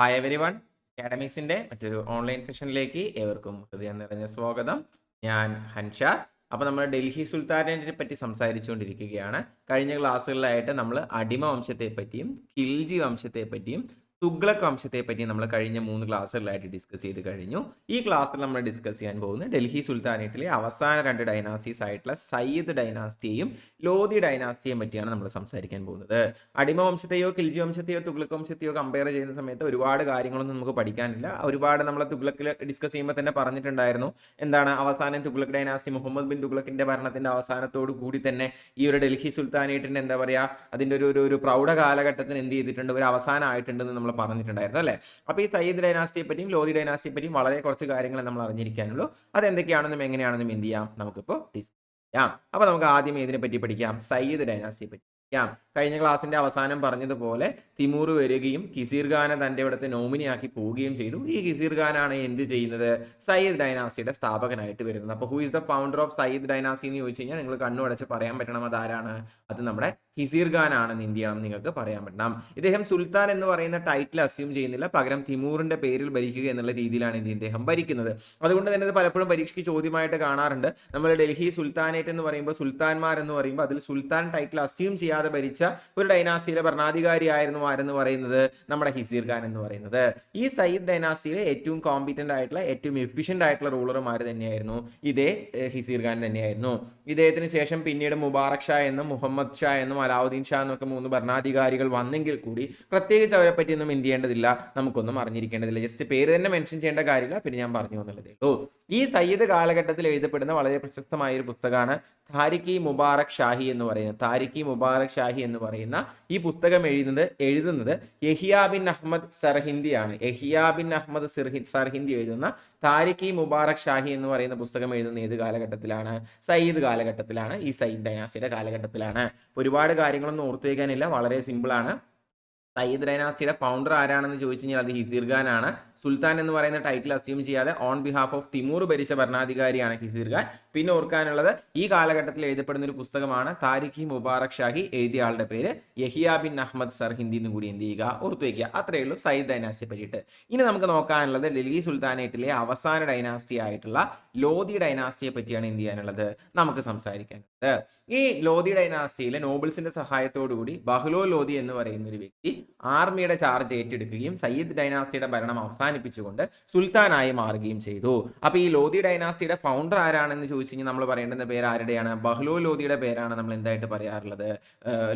Hi every one അക്കാഡമിക്സിന്റെ മറ്റൊരു online സെഷനിലേക്ക് ഏവർക്കും ഹൃദയം നിറഞ്ഞ സ്വാഗതം. ഞാൻ ഹൻഷ. അപ്പോൾ നമ്മൾ ഡൽഹി സുൽത്താനെ പറ്റി സംസാരിച്ചുകൊണ്ടിരിക്കുകയാണ്. കഴിഞ്ഞ ക്ലാസ്സുകളിലായിട്ട് നമ്മൾ അടിമ വംശത്തെ പറ്റിയും ഖിൽജി വംശത്തെ പറ്റിയും തുഗ്ലക് വംശത്തെ പറ്റി നമ്മൾ കഴിഞ്ഞ മൂന്ന് ക്ലാസ്സുകളിലായിട്ട് ഡിസ്കസ് ചെയ്ത് കഴിഞ്ഞു. ഈ ക്ലാസ്സിൽ നമ്മൾ ഡിസ്കസ് ചെയ്യാൻ പോകുന്നത് ഡൽഹി സുൽത്താനേറ്റിലെ അവസാന രണ്ട് ഡൈനാസ്റ്റീസ് ആയിട്ടുള്ള സയ്യിദ് ഡൈനാസ്റ്റിയെയും ലോധി ഡൈനാസ്റ്റിയെയും പറ്റിയാണ് നമ്മൾ സംസാരിക്കാൻ പോകുന്നത്. അടിമ വംശത്തെയോ കിൽജി വംശത്തെയോ തുഗ്ലക് വംശത്തെയോ കമ്പയർ ചെയ്യുന്ന സമയത്ത് ഒരുപാട് കാര്യങ്ങളൊന്നും നമുക്ക് പഠിക്കാനില്ല. ഒരുപാട് നമ്മൾ തുഗ്ലക്കിൽ ഡിസ്കസ് ചെയ്യുമ്പോൾ തന്നെ പറഞ്ഞിട്ടുണ്ടായിരുന്നു. എന്താണ് അവസാനം തുഗ്ലക് ഡൈനാസ്റ്റി മുഹമ്മദ് ബിൻ തുഗ്ലക്കിന്റെ ഭരണത്തിന്റെ അവസാനത്തോടു കൂടി തന്നെ ഈ ഒരു ഡൽഹി സുൽത്താനേറ്റിന്റെ എന്താ പറയുക അതിന്റെ ഒരു ഒരു പ്രൗഢ കാലഘട്ടത്തിന് എന്ത് ചെയ്തിട്ടുണ്ട് ഒരു അവസാനമായിട്ടുണ്ടെന്ന് നമ്മൾ പറഞ്ഞിട്ടുണ്ടായിരുന്നു അല്ലേ? അപ്പോൾ ഈ സയ്യിദ് ഡൈനാസ്റ്റിയെ പറ്റിയും ലോധി ഡൈനാസ്റ്റിയെ പറ്റിയും വളരെ കുറച്ച് കാര്യങ്ങൾ നമ്മൾ അറിഞ്ഞിരിക്കാനുള്ളൂ. അത് എന്തൊക്കെയാണെന്നും എങ്ങനെയാണെന്നും എന്ത് ചെയ്യാം? നമുക്കിപ്പോൾ ഡിസ്കസ് ചെയ്യാം. അപ്പോൾ നമുക്ക് ആദ്യം ഇതിനെ പറ്റി പഠിക്കാം? സയ്യിദ് ഡൈനാസ്റ്റിയെ പറ്റി കഴിഞ്ഞ ക്ലാസ്സിന്റെ അവസാനം പറഞ്ഞതുപോലെ തിമൂർ വരികയും കിസീർ ഖാനെ തന്റെ ഇവിടുത്തെ നോമിനിയാക്കി പോവുകയും ചെയ്തു. ഈ കിസീർ ഖാനാണ് എന്ത് ചെയ്യുന്നത്? സയ്യിദ് ഡൈനാസിയുടെ സ്ഥാപകനായിട്ട് വരുന്നത്. അപ്പോൾ who is the founder of Sayyid dynasty എന്ന് ചോദിച്ചു കഴിഞ്ഞാൽ നിങ്ങൾ കണ്ണുടച്ച് പറയാൻ പറ്റണം അതാരാണ്? അത് നമ്മുടെ ഹിസീർ ഖാൻ ആണെന്ന് എന്ത് നിങ്ങൾക്ക് പറയാൻ പറ്റണം ഇദ്ദേഹം സുൽത്താൻ എന്ന് പറയുന്ന ടൈറ്റിൽ അസ്യൂം ചെയ്യുന്നില്ല. പകരം തിമൂറിന്റെ പേരിൽ ഭരിക്കുക എന്നുള്ള രീതിയിലാണ് എന്ത് ഇദ്ദേഹം ഭരിക്കുന്നത്. അതുകൊണ്ട് തന്നെ ഇത് പലപ്പോഴും പരീക്ഷയ്ക്ക് ചോദ്യമായിട്ട് കാണാറുണ്ട്. നമ്മൾ ഡൽഹി സുൽത്താനേറ്റ് എന്ന് പറയുമ്പോൾ സുൽത്താൻമാർ എന്ന് പറയുമ്പോൾ അതിൽ സുൽത്താൻ ടൈറ്റിൽ അസ്യൂം ചെയ്യാതെ ഭരിച്ച ഒരു ഡൈനാസിയിലെ ഭരണാധികാരിയായിരുന്നു ആരെന്ന് പറയുന്നത്? നമ്മുടെ ഹിസീർ ഖാൻ എന്ന് പറയുന്നത്. ഈ സയ്യിദ് ഡൈനാസിയിലെ ഏറ്റവും കോമ്പിറ്റന്റ് ആയിട്ടുള്ള ഏറ്റവും എഫിഷ്യന്റ് ആയിട്ടുള്ള റൂളർമാർ തന്നെയായിരുന്നു. ഇതേ ഹിസീർ ഖാൻ തന്നെയായിരുന്നു. ഇദ്ദേഹത്തിന് ശേഷം പിന്നീട് മുബാറക് ഷാ എന്നും മുഹമ്മദ് ഷാ എന്നും അലാവുദ്ദീൻ ഷാ എന്നൊക്കെ മൂന്ന് ഭരണാധികാരികൾ വന്നെങ്കിൽ കൂടി പ്രത്യേകിച്ച് അവരെ പറ്റി ഒന്നും എന്ത് ചെയ്യേണ്ടതില്ല നമുക്കൊന്നും അറിഞ്ഞിരിക്കേണ്ടതില്ല. ജസ്റ്റ് പേര് തന്നെ മെൻഷൻ ചെയ്യേണ്ട കാര്യമില്ല പിന്നെ ഞാൻ പറഞ്ഞു എന്നുള്ളതേ ഉള്ളൂ. ഈ സയ്യിദ് കാലഘട്ടത്തിൽ എഴുതപ്പെടുന്ന വളരെ പ്രശസ്തമായ ഒരു പുസ്തകമാണ് താരിഖി മുബാറക് ഷാഹി എന്ന് പറയുന്നത്. താരിഖി മുബാറക് ഷാഹി എന്ന് പറയുന്ന ഈ പുസ്തകം എഴുതുന്നത് എഴുതുന്നത് യഹിയ ബിൻ അഹമ്മദ് സർഹിന്ദിയാണ്. യഹിയ ബിൻ അഹമ്മദ് സിർഹി സർഹിന്ദി എഴുതുന്ന താരിഖി മുബാറക് ഷാഹി എന്ന് പറയുന്ന പുസ്തകം എഴുതുന്ന ഏത് കാലഘട്ടത്തിലാണ്? സയ്യിദ് കാലഘട്ടത്തിലാണ്. ഈ സയ്യിദ് ഡൈനാസിയുടെ കാലഘട്ടത്തിലാണ്. ഒരുപാട് കാര്യങ്ങളൊന്നും ഓർത്തു വയ്ക്കാനില്ല വളരെ സിമ്പിളാണ് സയ്യിദ് ഡൈനാസ്റ്റിയുടെ ഫൗണ്ടർ ആരാണെന്ന് ചോദിച്ചു കഴിഞ്ഞാൽ അത് ഹിസീർ ആണ് സുൽത്താൻ എന്ന് പറയുന്ന ടൈറ്റിൽ അസ്യൂം ചെയ്യാതെ ഓൺ ബിഹാഫ് ഓഫ് തിമൂർ ഭരിച്ച ഭരണാധികാരിയാണ് ഹിസീർ ഖാൻ. പിന്നെ ഓർക്കാനുള്ളത് ഈ കാലഘട്ടത്തിൽ എഴുതപ്പെടുന്ന ഒരു പുസ്തകമാണ് താരിഖി മുബാറക് ഷാഹി എഴുതിയ ആളുടെ പേര് യഹിയ ബിൻ അഹമ്മദ് സർ ഹിന്ദി എന്ന് കൂടി എന്ത് ചെയ്യുക ഓർത്തു വയ്ക്കുക അത്രയേ ഉള്ളൂ സയ്യിദ് ഡൈനാസ്റ്റിയെ പറ്റിയിട്ട് ഇനി നമുക്ക് നോക്കാനുള്ളത് ഡൽഹി സുൽത്താനേറ്റിലെ അവസാന ഡൈനാസ്റ്റി ആയിട്ടുള്ള ലോധി ഡൈനാസ്റ്റിയെ പറ്റിയാണ് എന്ത് ചെയ്യാനുള്ളത് നമുക്ക് സംസാരിക്കാനുള്ളത് ഈ ലോധി ഡൈനാസ്റ്റിയിലെ നോബിൾസിന്റെ സഹായത്തോടുകൂടി ബഹ്ലോ ലോധി എന്ന് പറയുന്ന ഒരു വ്യക്തി ആർമിയുടെ ചാർജ് ഏറ്റെടുക്കുകയും സയ്യിദ് ഡൈനാസ്റ്റിയുടെ ഭരണം അവസാനിപ്പിച്ചുകൊണ്ട് സുൽത്താനായി മാറുകയും ചെയ്തു. അപ്പൊ ഈ ലോധി ഡൈനാസ്റ്റിയുടെ ഫൗണ്ടർ ആരാണെന്ന് ചോദിച്ചു കഴിഞ്ഞാൽ നമ്മൾ പറയേണ്ടുന്ന പേര് ആരുടെയാണ്? ബഹ്ലോ ലോധിയുടെ പേരാണ് നമ്മൾ എന്തായിട്ട് പറയാറുള്ളത്?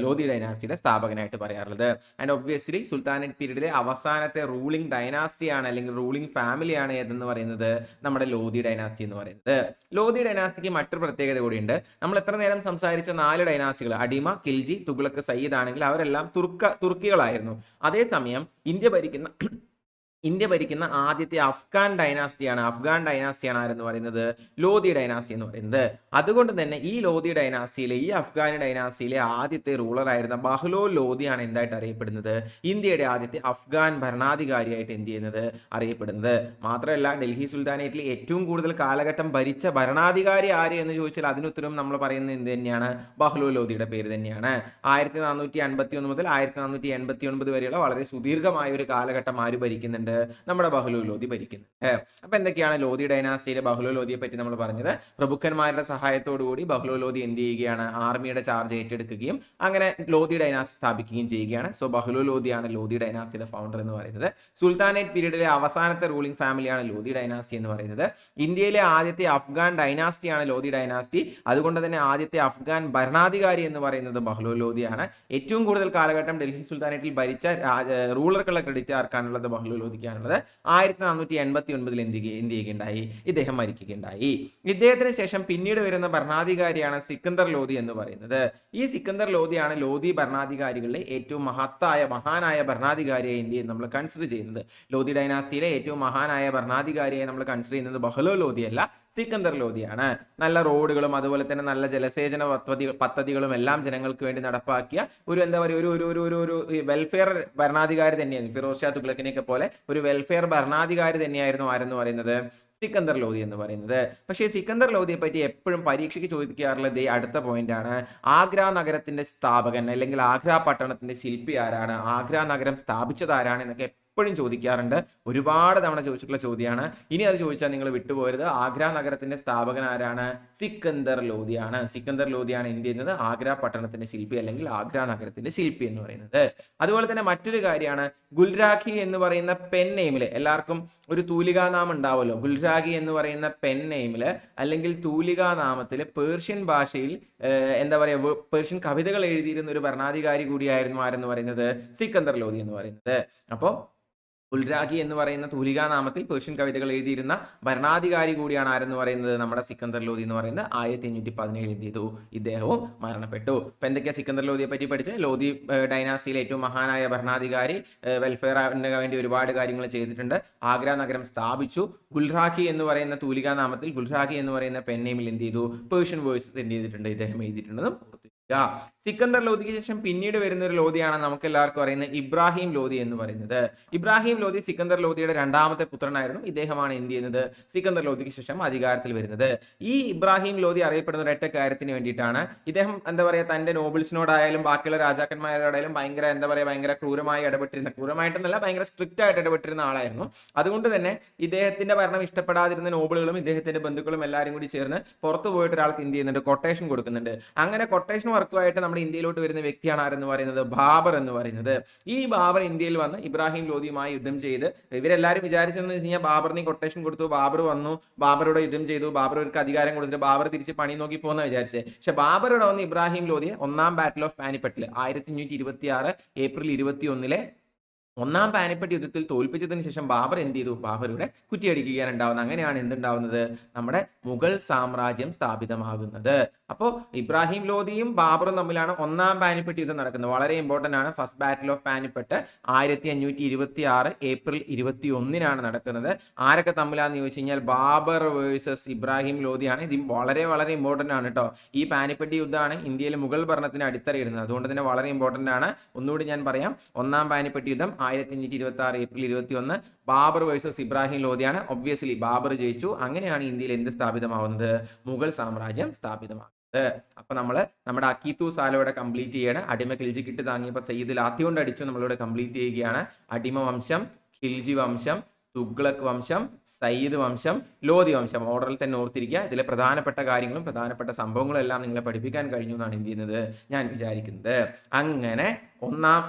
ലോധി ഡൈനാസ്റ്റിയുടെ സ്ഥാപകനായിട്ട് പറയാറുള്ളത്. ആൻഡ് ഒബ്വിയസ്ലി സുൽത്താനറ്റ് പീരീഡിലെ അവസാനത്തെ റൂളിംഗ് ഡൈനാസ്റ്റിയാണ് അല്ലെങ്കിൽ റൂളിംഗ് ഫാമിലിയാണ് ഏതെന്ന് പറയുന്നത്? നമ്മുടെ ലോധി ഡൈനാസ്റ്റി എന്ന് പറയുന്നത്. ലോധി ഡൈനാസ്റ്റിക്ക് മറ്റൊരു പ്രത്യേകത കൂടിയുണ്ട്. നമ്മൾ എത്ര നേരം സംസാരിച്ച നാല് ഡൈനാസ്റ്റികൾ? അടിമ കിൽജി തുഗ്ലക്ക് സയ്യിദ് ആണെങ്കിൽ അവരെല്ലാം തുർക്ക തുർക്കികളായിരുന്നു. അതേസമയം ഇന്ത്യ ഭരിക്കുന്ന ഇന്ത്യ ഭരിക്കുന്ന ആദ്യത്തെ അഫ്ഗാൻ ഡൈനാസ്റ്റിയാണ് അഫ്ഗാൻ ഡൈനാസ്റ്റിയാണ് ആരെന്ന് പറയുന്നത് ലോധി ഡൈനാസ്റ്റി എന്ന് പറയുന്നത്. അതുകൊണ്ട് തന്നെ ഈ ലോധി ഡൈനാസ്റ്റിയിലെ ഈ അഫ്ഗാൻ ഡൈനാസ്റ്റിയിലെ ആദ്യത്തെ റൂളർ ആയിരുന്ന ബഹ്ലോ ലോധിയാണ് എന്തായിട്ട് അറിയപ്പെടുന്നത്? ഇന്ത്യയുടെ ആദ്യത്തെ അഫ്ഗാൻ ഭരണാധികാരിയായിട്ട് എന്ത് ചെയ്യുന്നത് അറിയപ്പെടുന്നത്? മാത്രമല്ല ഡൽഹി സുൽത്താനേറ്റിൽ ഏറ്റവും കൂടുതൽ കാലഘട്ടം ഭരിച്ച ഭരണാധികാരി ആര് എന്ന് ചോദിച്ചാൽ അതിനുത്തരം നമ്മൾ പറയുന്നത് എന്ത് തന്നെയാണ്? ബഹ്ലോ ലോധിയുടെ പേര് തന്നെയാണ്. ആയിരത്തി നാനൂറ്റി അൻപത്തി ഒന്ന് മുതൽ ആയിരത്തി നാനൂറ്റി എൺപത്തി ഒൻപത് വരെയുള്ള വളരെ സുദീർഘമായ ഒരു കാലഘട്ടം ആര് ഭരിക്കുന്നുണ്ട്? നമ്മുടെ ബഹ്ലു ലോധി ഭരിക്കുന്നുണ്ട് അപ്പൊ എന്തൊക്കെയാണ് ലോധി ഡൈനാസിയിലെ ബഹ്ലു ലോധിയെ പറ്റി നമ്മൾ പറഞ്ഞത്? പ്രഭുക്കന്മാരുടെ സഹായത്തോടു കൂടി ബഹ്ലു ലോധി എന്ത് ചെയ്യുകയാണ്? ആർമിയുടെ ചാർജ് ഏറ്റെടുക്കുകയും അങ്ങനെ ലോധി ഡൈനാസി സ്ഥാപിക്കുകയും ചെയ്യുകയാണ്. സോ ബഹ്ലു ലോധിയാണ് ലോധി ഡൈനാസിയുടെ ഫൗണ്ടർ എന്ന് പറയുന്നത്. സുൽത്താനേറ്റ് പീരീഡിലെ അവസാനത്തെ റൂളിംഗ് ഫാമിലിയാണ് ലോധി ഡൈനാസി എന്ന് പറയുന്നത്. ഇന്ത്യയിലെ ആദ്യത്തെ അഫ്ഗാൻ ഡൈനാസ്റ്റിയാണ് ലോധി ഡൈനാസ്റ്റി. അതുകൊണ്ട് തന്നെ ആദ്യത്തെ അഫ്ഗാൻ ഭരണാധികാരി എന്ന് പറയുന്നത് ബഹ്ലു ലോധിയാണ്. ഏറ്റവും കൂടുതൽ കാലഘട്ടം ഡൽഹി സുൽത്താനേറ്റിൽ ഭരിച്ച റൂളർക്കുള്ള ക്രെഡിറ്റ് ആർക്കാണുള്ളത് ബഹ്ലു ലോധിക്കാനുള്ളത് ആയിരത്തി നാനൂറ്റി എൺപത്തി ഒൻപതിൽ എന്ത് എന്ത് ചെയ്യുകയുണ്ടായി? ഇദ്ദേഹം മരിക്കുകയുണ്ടായി. ഇദ്ദേഹത്തിന് ശേഷം പിന്നീട് വരുന്ന ഭരണാധികാരിയാണ് സിക്കന്ദർ ലോധി എന്ന് പറയുന്നത്. ഈ സിക്കന്ദർ ലോധിയാണ് ലോധി ഭരണാധികാരികളിലെ ഏറ്റവും മഹത്തായ മഹാനായ ഭരണാധികാരിയെ ഇന്ത്യയിൽ നമ്മൾ കൺസിഡർ ചെയ്യുന്നത്. ലോധി ഡൈനാസ്റ്റിയിലെ ഏറ്റവും മഹാനായ ഭരണാധികാരിയെ നമ്മൾ കൺസിഡർ ചെയ്യുന്നത് ബഹ്ലോ ലോധിയല്ല സിക്കന്ദർ ലോധിയാണ് നല്ല റോഡുകളും അതുപോലെ തന്നെ നല്ല ജലസേചന പദ്ധതി പദ്ധതികളും എല്ലാം ജനങ്ങൾക്ക് വേണ്ടി നടപ്പാക്കിയ ഒരു എന്താ പറയുക ഒരു ഒരു ഒരു ഒരു ഒരു വെൽഫെയർ ഭരണാധികാരി തന്നെയായിരുന്നു. ഫിറോസ് ഷാ തുഗ്ലക്കിനെയൊക്കെ പോലെ ഒരു വെൽഫെയർ ഭരണാധികാരി തന്നെയായിരുന്നു ആരെന്ന് പറയുന്നത്? സിക്കന്ദർ ലോധി എന്ന് പറയുന്നത്. പക്ഷേ സിക്കന്ദർ ലോധിയെ പറ്റി എപ്പോഴും പരീക്ഷയ്ക്ക് ചോദിക്കാറുള്ളത് അടുത്ത പോയിന്റ് ആണ്. ആഗ്ര നഗരത്തിന്റെ സ്ഥാപകൻ അല്ലെങ്കിൽ ആഗ്ര പട്ടണത്തിന്റെ ശില്പി ആരാണ്? ആഗ്ര നഗരം സ്ഥാപിച്ചത് ആരാണ് എന്നൊക്കെ എപ്പോഴും ചോദിക്കാറുണ്ട്. ഒരുപാട് തവണ ചോദിച്ചിട്ടുള്ള ചോദ്യമാണ് ഇനി അത് ചോദിച്ചാൽ നിങ്ങൾ വിട്ടുപോകരുത്. ആഗ്ര നഗരത്തിന്റെ സ്ഥാപകൻ ആരാണ്? സിക്കന്ദർ ലോധിയാണ്. സിക്കന്ദർ ലോധിയാണ് എന്ത് ചെയ്യുന്നത്? ആഗ്ര പട്ടണത്തിന്റെ ശില്പി അല്ലെങ്കിൽ ആഗ്ര നഗരത്തിന്റെ ശില്പി എന്ന് പറയുന്നത്. അതുപോലെ തന്നെ മറ്റൊരു കാര്യമാണ്. ഗുൽരാഖി എന്ന് പറയുന്ന പെൻ നെയിമിൽ എല്ലാവർക്കും ഒരു തൂലികാ നാമം ഉണ്ടാവുമല്ലോ. ഗുൽരാഖി എന്ന് പറയുന്ന പെൻ നെയിമിൽ അല്ലെങ്കിൽ തൂലികാ നാമത്തിൽ പേർഷ്യൻ ഭാഷയിൽ എന്താ പറയുക പേർഷ്യൻ കവിതകൾ എഴുതിയിരുന്ന ഒരു ഭരണാധികാരി കൂടിയായിരുന്നു ആരെന്ന് പറയുന്നത്? സിക്കന്ദർ ലോധി എന്ന് പറയുന്നത്. അപ്പോൾ ഉൽരാഖി എന്ന് പറയുന്ന തൂലികാ നാമത്തിൽ പേർഷ്യൻ കവിതകൾ എഴുതിയിരുന്ന ഭരണാധികാരി കൂടിയാണ് ആരെന്ന് പറയുന്നത്? നമ്മുടെ സിക്കന്ദർ ലോധി എന്ന് പറയുന്നത് ആയിരത്തി അഞ്ഞൂറ്റി പതിനേഴ് എന്ത് ചെയ്തു? ഇദ്ദേഹവും മരണപ്പെട്ടു. ഇപ്പം എന്തൊക്കെയാണ് സിക്കന്ദർ ലോധിയെ പറ്റി പഠിച്ച് ലോധി ഡൈനാസിയിലെ ഏറ്റവും മഹാനായ ഭരണാധികാരി വെൽഫെയറിന് വേണ്ടി ഒരുപാട് കാര്യങ്ങൾ ചെയ്തിട്ടുണ്ട്. ആഗ്ര നഗരം സ്ഥാപിച്ചു. ഗുൽറാഖി എന്ന് പറയുന്ന തൂലികാ നാമത്തിൽ ഗുൽറാഖി എന്ന് പറയുന്ന പെന്നേമിൽ എന്ത് ചെയ്തു? പേർഷ്യൻ വേഴ്സസ് എന്ത് ചെയ്തിട്ടുണ്ട്? ഇദ്ദേഹം എഴുതിയിട്ടുണ്ടെന്നും സിക്കന്ദർ ലോധിക്ക് ശേഷം പിന്നീട് വരുന്ന ഒരു ലോധിയാണ് നമുക്ക് എല്ലാവർക്കും അറിയുന്നത് ഇബ്രാഹിം ലോധി എന്ന് പറയുന്നത്. ഇബ്രാഹിം ലോധി സിക്കന്ദർ ലോധിയുടെ രണ്ടാമത്തെ പുത്രനായിരുന്നു. ഇദ്ദേഹമാണ് എന്ത് ചെയ്യുന്നത്? സിക്കന്ദർ ലോധിക്ക് ശേഷം അധികാരത്തിൽ വരുന്നത്. ഈ ഇബ്രാഹിം ലോധി അറിയപ്പെടുന്ന ഒരൊറ്റ കാര്യത്തിന് വേണ്ടിയിട്ടാണ് ഇദ്ദേഹം എന്താ പറയുക തന്റെ നോബിൾസിനോടായാലും ബാക്കിയുള്ള രാജാക്കന്മാരോടായാലും ഭയങ്കര എന്താ പറയുക ഭയങ്കര ക്രൂരമായി ഇടപെട്ടിരുന്ന ക്രൂരമായിട്ടെന്നല്ല ഭയങ്കര സ്ട്രിക്റ്റ് ആയിട്ട് ഇടപെട്ടിരുന്ന ആളായിരുന്നു. അതുകൊണ്ട് തന്നെ ഇദ്ദേഹത്തിന്റെ ഭരണം ഇഷ്ടപ്പെടാതിരുന്ന നോബിളുകളും ഇദ്ദേഹത്തിന്റെ ബന്ധുക്കളും എല്ലാവരും കൂടി ചേർന്ന് പുറത്തു പോയിട്ട് ഒരാൾക്ക് എന്ത് ചെയ്യുന്നുണ്ട്? കൊട്ടേഷൻ കൊടുക്കുന്നുണ്ട്. അങ്ങനെ കൊട്ടേഷൻ വർക്കുമായിട്ട് നമ്മുടെ ഇന്ത്യയിലോട്ട് വരുന്ന വ്യക്തിയാണ് ആരെന്ന് പറയുന്നത്? ബാബർ എന്ന് പറയുന്നത്. ഈ ബാബർ ഇന്ത്യയിൽ വന്ന് ഇബ്രാഹിം ലോധിയുമായി യുദ്ധം ചെയ്ത് ഇവരെല്ലാവരും വിചാരിച്ചെന്ന് വെച്ച് കഴിഞ്ഞാൽ ബാബറിന് കൊട്ടേഷൻ കൊടുത്തു ബാബർ വന്നു ബാബറോട് യുദ്ധം ചെയ്തു ബാബർ അവർക്ക് അധികാരം കൊടുത്തിട്ട് ബാബർ തിരിച്ച് പണി നോക്കി പോകുന്ന വിചാരിച്ചത് പക്ഷെ ബാബറോട് വന്ന് ഇബ്രാഹിം ലോധിയെ ഒന്നാം ബാറ്റിൽ ഓഫ് പാനിപ്പട്ടിൽ ആയിരത്തി അഞ്ഞൂറ്റി ഇരുപത്തി ആറ് ഏപ്രിൽ ഇരുപത്തി ഒന്നിലെ ഒന്നാം പാനിപ്പട്ട് യുദ്ധത്തിൽ തോൽപ്പിച്ചതിന് ശേഷം ബാബർ എന്ത് ചെയ്തു? ബാബറുടെ കുറ്റിയടിക്കുകയാണ് ഉണ്ടാവുന്നത് അങ്ങനെയാണ് എന്തുണ്ടാവുന്നത്? നമ്മുടെ മുഗൾ സാമ്രാജ്യം സ്ഥാപിതമാകുന്നത്. അപ്പോൾ ഇബ്രാഹിം ലോധിയും ബാബറും തമ്മിലാണ് ഒന്നാം പാനിപ്പട്ട് യുദ്ധം നടക്കുന്നത്. വളരെ ഇമ്പോർട്ടന്റ് ആണ്. ഫസ്റ്റ് ബാറ്റിൽ ഓഫ് പാനിപ്പട്ട് ആയിരത്തി അഞ്ഞൂറ്റി ഇരുപത്തി ആറ് ഏപ്രിൽ ഇരുപത്തി ഒന്നിനാണ് നടക്കുന്നത്. ആരൊക്കെ തമ്മിലാന്ന് ചോദിച്ചു കഴിഞ്ഞാൽ ബാബർ വേഴ്സസ് ഇബ്രാഹിം ലോധിയാണ് ഇത് വളരെ വളരെ ഇമ്പോർട്ടന്റ് ആണ് കേട്ടോ ഈ പാനിപ്പട്ടി യുദ്ധമാണ് ഇന്ത്യയിലെ മുഗൾ ഭരണത്തിന് അടിത്തറയിടുന്നത്. അതുകൊണ്ട് തന്നെ വളരെ ഇമ്പോർട്ടന്റ് ആണ്. ഒന്നുകൂടി ഞാൻ പറയാം. ഒന്നാം പാനിപ്പട്ടി യുദ്ധം ആയിരത്തി അഞ്ഞൂറ്റി ഇരുപത്തി ആറ് ഏപ്രിൽ ഇരുപത്തി ഒന്ന് ബാബർ വേഴ്സസ് ഇബ്രാഹിം ലോധിയാണ്. ഒബ്വിയസ്ലി ബാബർ ജയിച്ചു. അങ്ങനെയാണ് ഇന്ത്യയിൽ എന്ത് സ്ഥാപിതമാവുന്നത്? മുഗൾ സാമ്രാജ്യം സ്ഥാപിതമാകുന്നത്. അപ്പൊ നമ്മൾ നമ്മുടെ അക്കീത്തു സാലോടെ കംപ്ലീറ്റ് ചെയ്യാണ്. അടിമ കിൽജി കിട്ട് താങ്ങിയപ്പോൾ സയ്യിദ് ലാത്തി കൊണ്ട് അടിച്ചു. നമ്മളിവിടെ കംപ്ലീറ്റ് ചെയ്യുകയാണ്. അടിമ വംശം ഖിൽജി വംശം തുഗ്ലക് വംശം സയ്യിദ് വംശം ലോധി വംശം. ഓർഡറിൽ തന്നെ ഓർത്തിരിക്കുക. ഇതിലെ പ്രധാനപ്പെട്ട കാര്യങ്ങളും പ്രധാനപ്പെട്ട സംഭവങ്ങളും എല്ലാം നിങ്ങളെ പഠിപ്പിക്കാൻ കഴിഞ്ഞു എന്നാണ് എന്ത് ചെയ്യുന്നത് ഞാൻ വിചാരിക്കുന്നത്. അങ്ങനെ ഒന്നാം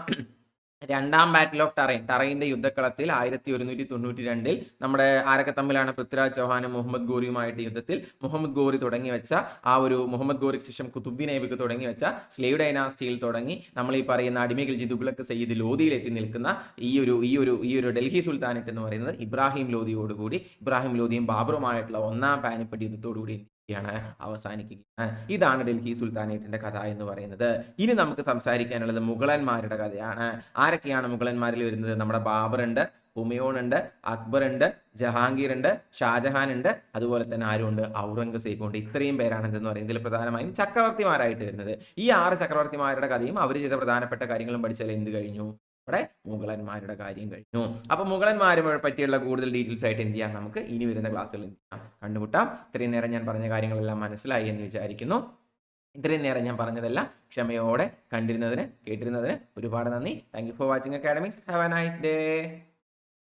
രണ്ടാം ബാറ്റിൽ ഓഫ് ടറൈൻ ടറൈന്റെ യുദ്ധക്കളത്തിൽ ആയിരത്തി ഒരുന്നൂറ്റി തൊണ്ണൂറ്റി രണ്ടിൽ നമ്മുടെ ആരൊക്കെ തമ്മിലാണ് പൃഥ്വിരാജ് ചൗഹാനും മുഹമ്മദ് ഗോറിയുമായിട്ട് യുദ്ധത്തിൽ. മുഹമ്മദ് ഗോറി തുടങ്ങി വെച്ച ആ ഒരു മുഹമ്മദ് ഗോറിക്ക് ശേഷം കുത്തുബ്ദീൻ ഐബിക്ക് തുടങ്ങി വെച്ച സ്ലേവ് ഡൈനാസ്റ്റിയിൽ തുടങ്ങി നമ്മൾ ഈ പറയുന്ന അടിമകൾ ജിദുബുലക്ക് സയ്യിദ് ലോധിയിൽ എത്തി നിൽക്കുന്ന ഈ ഒരു ഈ ഒരു ഈ ഒരു ഡൽഹി സുൽത്താനറ്റ് എന്ന് പറയുന്നത് ഇബ്രാഹിം ലോധിയോടുകൂടി ഇബ്രാഹിം ലോധിയും ബാബറുമായിട്ടുള്ള ഒന്നാം പാനിപ്പട്ടി യുദ്ധത്തോടുകൂടി ാണ് അവസാനിക്കുകയാണ് ഇതാണ് ഡൽഹി സുൽത്താനേറ്റിന്റെ കഥ എന്ന് പറയുന്നത്. ഇനി നമുക്ക് സംസാരിക്കാനുള്ളത് മുഗളന്മാരുടെ കഥയാണ്. ആരൊക്കെയാണ് മുഗളന്മാരിൽ വരുന്നത്? നമ്മുടെ ബാബർ ഉണ്ട് ഹുമയൂൺ ഉണ്ട് അക്ബർ ഉണ്ട് ജഹാംഗീർ ഉണ്ട് ഷാജഹാൻ ഉണ്ട് അതുപോലെ തന്നെ ആരുണ്ട് ഔറംഗസേബ് ഉണ്ട് ഇത്രയും പേരാണ് എന്തെന്ന് പറയുന്നത്. ഇതിൽ പ്രധാനമായും ചക്രവർത്തിമാരായിട്ട് വരുന്നത്. ഈ ആറ് ചക്രവർത്തിമാരുടെ കഥയും അവർ ചെയ്ത പ്രധാനപ്പെട്ട കാര്യങ്ങളും പഠിച്ചാൽ എന്ത് കഴിഞ്ഞു? ഇവിടെ മുഗളന്മാരുടെ കാര്യം കഴിഞ്ഞു. അപ്പൊ മുഗളന്മാരെ പറ്റിയുള്ള കൂടുതൽ ഡീറ്റെയിൽസ് ആയിട്ട് എന്ത് ചെയ്യാം? നമുക്ക് ഇനി വരുന്ന ക്ലാസ്സുകളിൽ എന്ത് ചെയ്യാം? കണ്ടുമുട്ടാം. ഇത്രയും നേരം ഞാൻ പറഞ്ഞ കാര്യങ്ങളെല്ലാം മനസ്സിലായി എന്ന് വിചാരിക്കുന്നു. ഇത്രയും നേരം ഞാൻ പറഞ്ഞതെല്ലാം ക്ഷമയോടെ കണ്ടിരുന്നതിന് കേട്ടിരുന്നതിന് ഒരുപാട് നന്ദി. Thank you for watching academics have a nice day